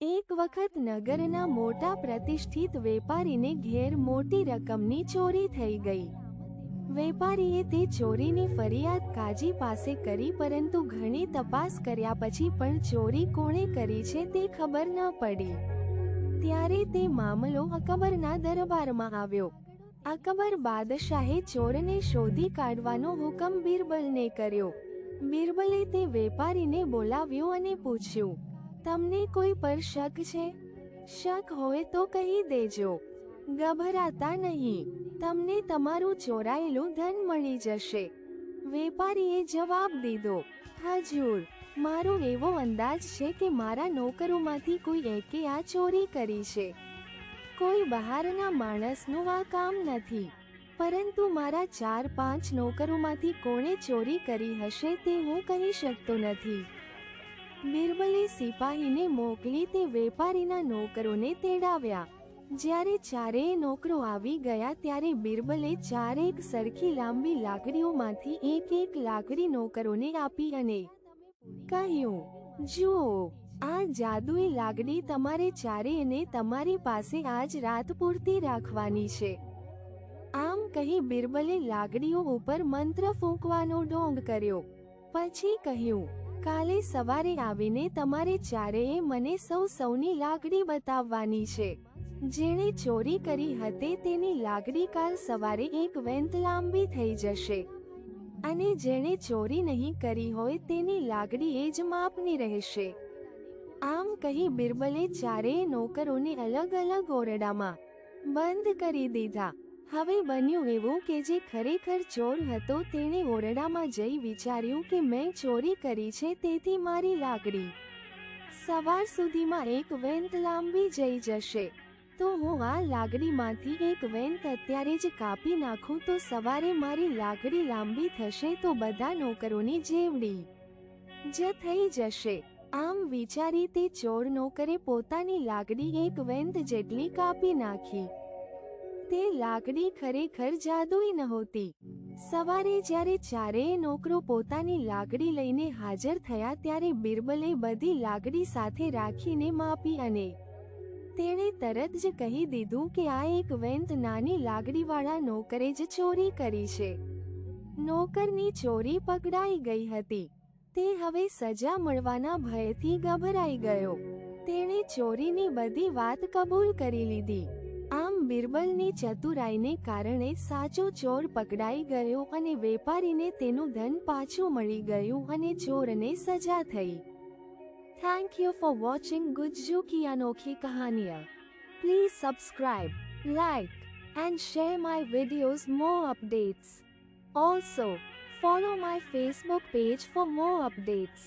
એક વખત નગરના મોટા પ્રતિષ્ઠિત વેપારીને ઘેર મોટી રકમની ચોરી થઈ ગઈ. વેપારીએ તે ચોરીની ફરિયાદ કાજી પાસે કરી પરંતુ ઘણી તપાસ કર્યા પછી પણ ચોરી કોણે કરી છે તે ખબર ન પડી. ત્યારે તે મામલો અકબરના દરબારમાં આવ્યો. અકબર બાદશાહે ચોરને શોધી કાઢવાનો હુકમ બિરબલને કર્યો. બિરબલે તે વેપારીને બોલાવ્યો અને પૂછ્યું તમને કોઈ પર શક છે, શક હોય તો કહી દેજો. ગભરાતા નહીં. તમને તમારું ચોરાયેલું ધન મળી જશે. વેપારીએ જવાબ દીધો, હજુર, મારો એવો અંદાજ છે કે મારા નોકરોમાંથી કોઈ એકે આ ચોરી કરી છે. કોઈ બહારના માણસનું આ કામ નથી. પરંતુ મારા ચાર પાંચ નોકરોમાંથી કોણે ચોરી કરી હશે તે હું કહી શકતો નથી. બિરબલે સિપાહીને મોકલી તે વેપારીના નોકરોને તેડાવ્યા. જ્યારે ચારેય નોકરો આવી ગયા ત્યારે બિરબલે ચારેક સરખી લાંબી લાકડીઓમાંથી એક એક લાકડી નોકરોને આપી અને કહ્યું, જુઓ, આ જાદુઈ લાકડી તમારે ચારેયને તમારી પાસે આજ રાત પૂરતી રાખવાની છે. આમ કહી બિરબલે લાકડીઓ ઉપર મંત્ર ફૂંકવાનો ઢોંગ કર્યો. પછી કહ્યું કાલે સવારે આવીને તમારે ચારેય મને સૌ સૌની લાગણી બતાવવાની છે. જેણે ચોરી કરી હતી તેની લાગણી કાલ સવારે એક વેંત લાંબી થઈ જશે. અને જેણે ચોરી નહીં કરી હોય તેની લાગણી એ જ માપની રહેશે. આમ કહી બિરબલે ચારેય નોકરોને અલગ અલગ ઓરડામાં બંધ કરી દીધા. હવે બન્યું એવું કે જે ખરેખર ચોર હતો તેણે ઓરડામાં જઈ વિચાર્યું કે મેં ચોરી કરી છે તેથી મારી લાકડી સવાર સુધીમાં એક વેંત લાંબી જઈ જશે. તો હું આ લાકડીમાંથી એક વેંત અત્યારે જ કાપી નાખું તો સવારે મારી લાકડી લાંબી થશે તો બધા નોકરોની જેવડી જ થઈ જશે. આમ વિચારી તે ચોર નોકરે પોતાની લાકડી એક વેંત જેટલી કાપી નાખી. તે લાગણી ખરેખર જાદુઈ નહોતી. સવારે જ્યારે ચારેય નોકરો પોતાની લાગણી લઈને હાજર થયા ત્યારે બિરબલે બધી લાગણી સાથે રાખીને માપી અને તેણે તરત જ કહી દીધું કે આ એક વેંત નાની લાકડીવાળા નોકરે જ ચોરી કરી છે. નોકરની ચોરી પકડાઈ ગઈ હતી. તે હવે સજા મળવાના ભયથી ગભરાઈ ગયો. તેણે ચોરીની બધી વાત કબૂલ કરી લીધી. આમ બિરબલની ચતુરાઈને કારણે સાચો ચોર પકડાઈ ગયો અને વેપારીને તેનું ધન પાછું મળી ગયું અને ચોરને સજા થઈ. Thank you for watching Gujju Ki Anokhi Kahaniya please subscribe like and share my videos more updates also follow my Facebook page for more updates.